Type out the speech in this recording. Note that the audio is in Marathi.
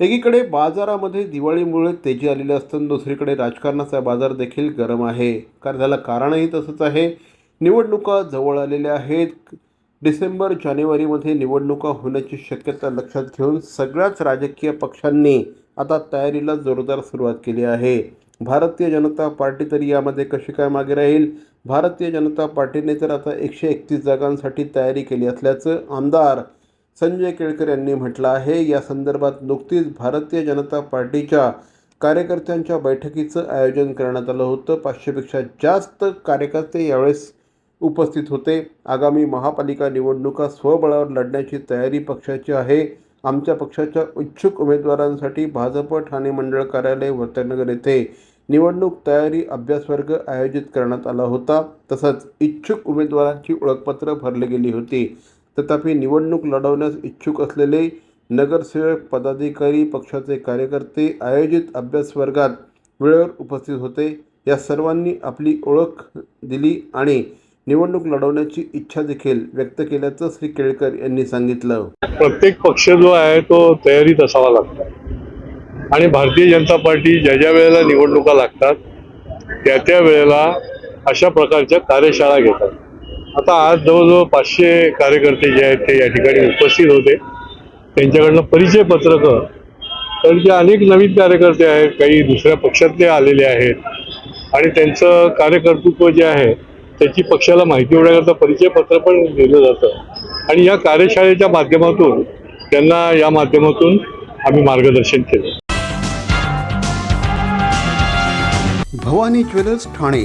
एकीकडे बाजारामध्ये दिवाळीमुळे तेजी आलेली असताना दुसरीकडे राजकारणाचा बाजार देखील गरम आहे. कारण त्याला कारणही तसंच आहे. निवडणुका जवळ आलेल्या आहेत. डिसेंबर जानेवारीमध्ये निवडणुका होण्याची शक्यता लक्षात घेऊन सगळ्याच राजकीय पक्षांनी आता तयारीला जोरदार सुरुवात केली आहे. भारतीय जनता पार्टी तरी यामध्ये कशी काय मागे राहील? भारतीय जनता पार्टीने तर आता एकशे एकतीस जागांसाठी तयारी केली असल्याचं आमदार संजय केळकर यांनी म्हटलं आहे. या संदर्भात नुकतीच भारतीय जनता पार्टीच्या कार्यकर्त्यांच्या बैठकीचं आयोजन करण्यात आलं होतं. पाचशेपेक्षा जास्त कार्यकर्ते यावेळेस उपस्थित होते. आगामी महापालिका निवडणुका स्वबळावर लढण्याची तयारी पक्षाची आहे. आमच्या पक्षाच्या इच्छुक उमेदवारांसाठी भाजप ठाणे मंडळ कार्यालय वर्तनगर येथे निवडणूक तयारी अभ्यासवर्ग आयोजित करण्यात आला होता. तसंच इच्छुक उमेदवारांची ओळखपत्र भरली गेली होती. तथापि निवडणूक लढवण्यास इच्छुक असलेले नगरसेवक पदाधिकारी पक्षाचे कार्यकर्ते आयोजित अभ्यास वर्गात वेळेवर उपस्थित होते. या सर्वांनी आपली ओळख दिली आणि निवडणूक लढवण्याची इच्छा देखील व्यक्त केल्याचं श्री केळकर यांनी सांगितलं. प्रत्येक पक्ष जो आहे तो तयारीत असावा लागतो. आणि भारतीय जनता पार्टी ज्या ज्या वेळेला निवडणुका लागतात त्या त्या वेळेला अशा प्रकारच्या कार्यशाळा घेतात. आता आज जवळजवळ पाचशे कार्यकर्ते जे आहेत ते या ठिकाणी उपस्थित होते. त्यांच्याकडनं परिचय पत्रकं तर जे अनेक नवीन कार्यकर्ते आहेत काही दुसऱ्या पक्षातले आलेले आहेत आणि त्यांचं कार्यकर्तृत्व जे आहे त्याची पक्षाला माहिती होण्याकरता परिचय पत्र पण दिलं जातं. आणि या कार्यशाळेच्या माध्यमातून त्यांना या माध्यमातून आम्ही मार्गदर्शन केलं. भवानी ज्वेलर्स ठाणे.